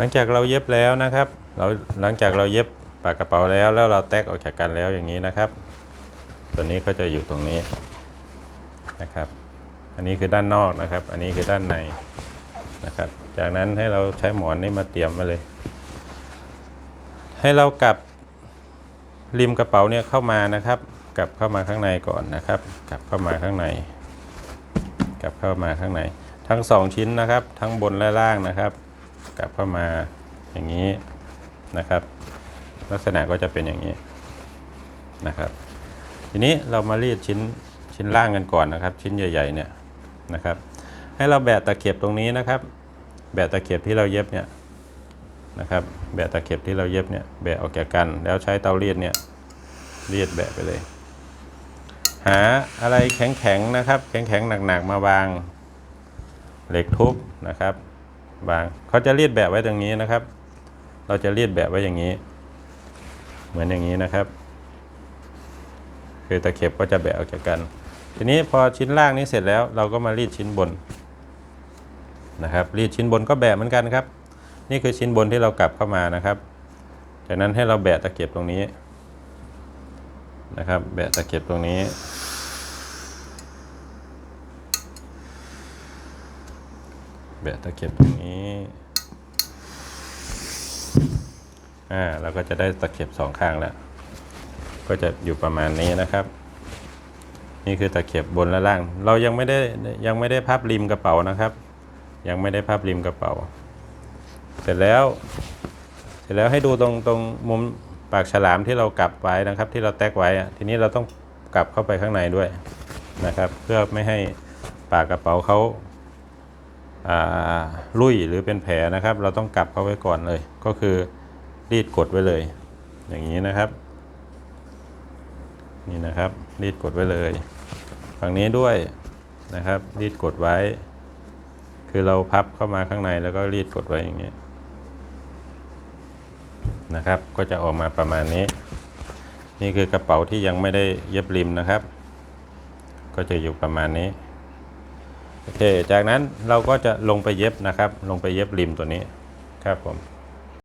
ลังจากเราเย็บแล้วนะครับ เราหลังจากเราเย็บปากกระเป๋าแล้วแล้วเราแตกออกจากกันแล้วอย่างนี้นะครับ ตัวนี้ก็จะอยู่ตรงนี้นะครับ อันนี้คือด้านนอกนะครับ อันนี้คือด้านในนะครับ จากนั้นให้เราใช้หมอนนี่มาเตรียมมาเลย ให้เรากลับริมกระเป๋าเนี่ยเข้ามานะครับ กลับเข้ามาข้างในก่อนนะครับ กลับเข้ามาข้างใน กลับเข้ามาข้างใน ทั้งสองชิ้นนะครับ ทั้งบนและล่างนะครับ กลับเข้ามาอย่างนี้นะครับ ลักษณะก็จะเป็นอย่างนี้นะครับ ทีนี้เรามารีดชิ้นชิ้นล่างกันก่อนนะครับ ชิ้นใหญ่ ๆเนี่ยนะครับ ให้เราแบะตะเข็บตรงนี้นะครับ แบะตะเข็บที่เราเย็บเนี่ยนะครับแบะตะเข็บที่เราเย็บเนี่ยแบะออกจากกัน แล้วใช้เตารีดเนี่ยรีดแบะไปเลย หาอะไรแข็งๆนะครับ แข็งๆหนักๆมาวางเหล็กทุบนะครับ วางเขาจะรีดแบะไว้ตรงนี้นะครับ เราจะรีดแบะไว้อย่างนี้ เหมือนอย่างนี้นะครับ คือตะเข็บก็จะแบะออกจากกัน ทีนี้พอชิ้นล่างนี้เสร็จแล้ว เราก็มารีดชิ้นบนนะครับ รีดชิ้นบนก็แบะเหมือนกันครับ นี่คือชิ้นบนที่เรากลับเข้ามานะครับ จากนั้นให้เราแบะตะเข็บตรงนี้นะครับ แบะตะเข็บตรงนี้ แบะตะเข็บตรงนี้ อ่าเราก็จะได้ตะเข็บสองข้างแล้ว ก็จะอยู่ประมาณนี้นะครับ นี่คือตะเข็บบนและล่าง เรายังไม่ได้ยังไม่ได้พับริมกระเป๋านะครับ ยังไม่ได้พับริมกระเป๋า เสร็จแล้ว เสร็จแล้วให้ดูตรงตรงมุมปากฉลามที่เรากลับไว้นะครับ ที่เราแตกไว้ ทีนี้เราต้องกลับเข้าไปข้างในด้วยนะครับ เพื่อไม่ให้ปากกระเป๋าเขา อ่าลุ่ยหรือเป็นแผลนะครับ เราต้องกลับเข้าไว้ก่อนเลย ก็คือรีดกดไว้เลย อย่างนี้นะครับ นี่นะครับรีดกดไว้เลยฝั่งนี้ด้วยนะครับรีดกดไว้ คือเราพับเข้ามาข้างในแล้วก็รีดกดไว้อย่างนี้นะครับ ก็จะออกมาประมาณนี้ นี่คือกระเป๋าที่ยังไม่ได้เย็บริมนะครับ ก็จะอยู่ประมาณนี้ โอเค จากนั้นเราก็จะลงไปเย็บนะครับ ลงไปเย็บริมตัวนี้ครับผม